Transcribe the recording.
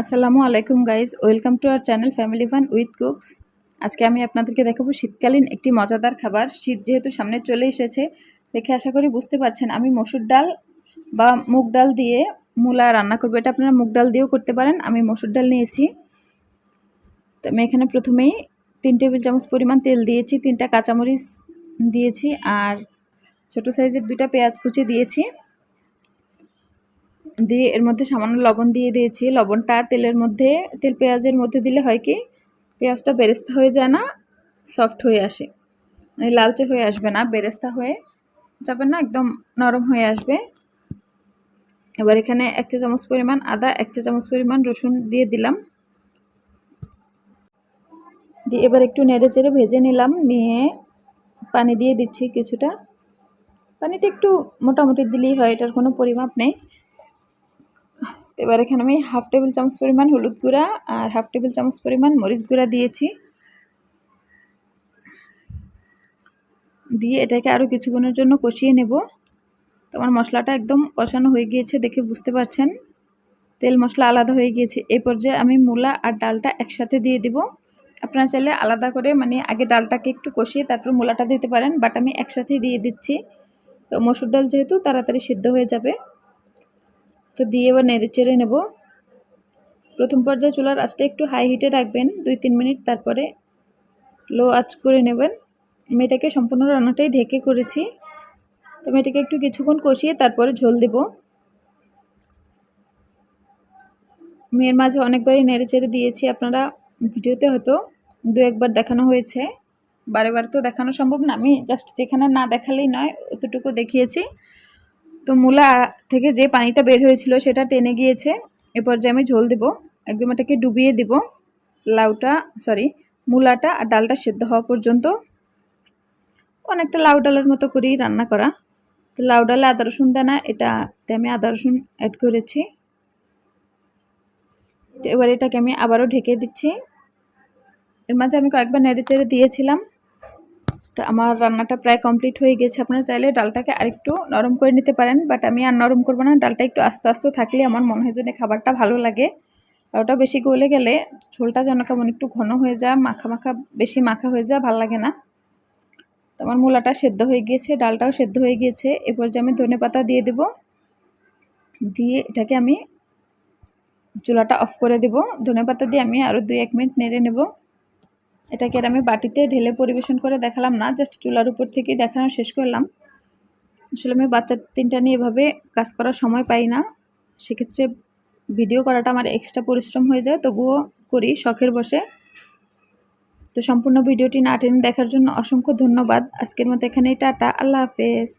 আসসালামু আলাইকুম guys, welcome to our channel family fun with cooks. আজকে আমি আপনাদেরকে দেখাবো শীতকালীন একটি মজাদার খাবার। শীত যেহেতু সামনে চলে এসেছে, দেখে আশা করি বুঝতে পারছেন, আমি মসুর ডাল বা মুগ ডাল দিয়ে মূলা রান্না করব। এটা আপনারা মুগ ডাল দিয়েও করতে পারেন, আমি মসুর ডাল নিয়েছি। তো আমি এখানে প্রথমেই তিন টেবিল চামচ পরিমাণ তেল দিয়েছি, তিনটা কাঁচামরিচ দিয়েছি আর ছোট সাইজের দুইটা পেঁয়াজ কুচি দিয়েছি। দিয়ে এর মধ্যে সামান্য লবণ দিয়ে দিয়েছি। লবণটা তেলের মধ্যে, তেল পেঁয়াজের মধ্যে দিলে হয় কি, পেঁয়াজটা বেরেস্তা হয়ে যায় না সফট হয়ে আসে। মানে লালচে হয়ে আসবে না, বেরেস্তা হয়ে যাবে না, একদম নরম হয়ে আসবে। এবার এখানে এক চা চামচ পরিমাণ আদা, এক চা চামচ পরিমাণ রসুন দিয়ে দিলাম। দিয়ে এবার একটু নেড়ে চেড়ে ভেজে নিলাম, নিয়ে পানি দিয়ে দিচ্ছি কিছুটা। পানিটা একটু মোটামুটি দিলেই হয়, এটার কোনো পরিমাপ নেই। এবার এখানে আমি হাফ টেবিল চামচ পরিমাণ হলুদ গুঁড়া আর হাফ টেবিল চামচ পরিমাণ মরিচ গুঁড়া দিয়েছি। দিয়ে এটাকে আরও কিছুক্ষণের জন্য কষিয়ে নেব। তোমার মশলাটা একদম কষানো হয়ে গিয়েছে দেখে বুঝতে পারছেন। তেল মশলা আলাদা হয়ে গিয়েছে। এই পর্যায়ে আমি মূলা আর ডালটা একসাথে দিয়ে দিব। আপনারা চাইলে আলাদা করে মানে আগে ডালটাকে একটু কষিয়ে তারপর মূলাটা দিতে পারেন, বাট আমি একসাথেই দিয়ে দিচ্ছি। তো মসুর ডাল যেহেতু তাড়াতাড়ি সিদ্ধ হয়ে যাবে। তো দিয়ে এবার নেড়ে চেড়ে নেব। প্রথম পর্যায়ে চুলার আঁচটা একটু হাই হিটে রাখবেন, দুই তিন মিনিট তারপরে লো আঁচ করে নেবেন। আমি এটাকে সম্পূর্ণ রান্নাটাই ঢেকে করেছি। তো আমি এটাকে একটু কিছুক্ষণ কষিয়ে তারপরে ঝোল দেব। মেয়ের মাঝে অনেকবারই নেড়ে চেড়ে দিয়েছি, আপনারা ভিডিওতে হয়তো দু একবার দেখানো হয়েছে। বারে বারে তো দেখানো সম্ভব না, আমি জাস্ট যেখানে না দেখালেই নয়, অতটুকু দেখিয়েছি। তো মূলা থেকে যে পানিটা বের হয়েছিল সেটা টেনে গিয়েছে। এ পর্যায়ে আমি ঝোল দেব, একদম এটাকে ডুবিয়ে দেব। লাউটা সরি মূলাটা আর ডালটা সেদ্ধ হওয়া পর্যন্ত অনেকটা লাউ ডালের মতো করেই রান্না করা। তো লাউ ডালে আদা, রসুন, দানা, এটাতে আমি আদা, রসুন অ্যাড করেছি। তো এবার এটাকে আমি আবারও ঢেকে দিচ্ছি। এর মাঝে আমি কয়েকবার নেড়ে চেড়ে দিয়েছিলাম। তো আমার রান্নাটা প্রায় কমপ্লিট হয়ে গেছে। আপনারা চাইলে ডালটাকে আরেকটু নরম করে নিতে পারেন বাট আমি আর নরম করব না। ডালটা একটু আস্তে আস্তে থাকলে আমার মনে হয় যেন খাবারটা ভালো লাগে। ওটা বেশি গলে গেলে ঝোলটা যেন কেমন একটু ঘন হয়ে যায়, মাখা মাখা, বেশি মাখা হয়ে যায়, ভালো লাগে না। তো আমার মূলাটা সেদ্ধ হয়ে গিয়েছে, ডালটাও সেদ্ধ হয়ে গিয়েছে। এরপর যে আমি ধনে পাতা দিয়ে দেব, দিয়ে এটাকে আমি চুলাটা অফ করে দেব। ধনে পাতা দিয়ে আমি আরও দুই এক মিনিট নেড়ে নেব। এটাকে আর আমি বাটিতে ঢেলে পরিবেশন করে দেখালাম না জাস্ট চুলার উপর থেকে দেখানো শেষ করলাম। আসলে আমি বাচ্চা তিনটা নিয়ে এভাবে কাজ করার সময় পাই না। সেক্ষেত্রে ভিডিও করাটা আমার এক্সট্রা পরিশ্রম হয়ে যায়, তবুও করি শখের বসে। তো সম্পূর্ণ ভিডিওটি না টেনে দেখার জন্য অসংখ্য ধন্যবাদ। আজকের মতো এখানেই টাটা, আল্লাহ হাফেজ।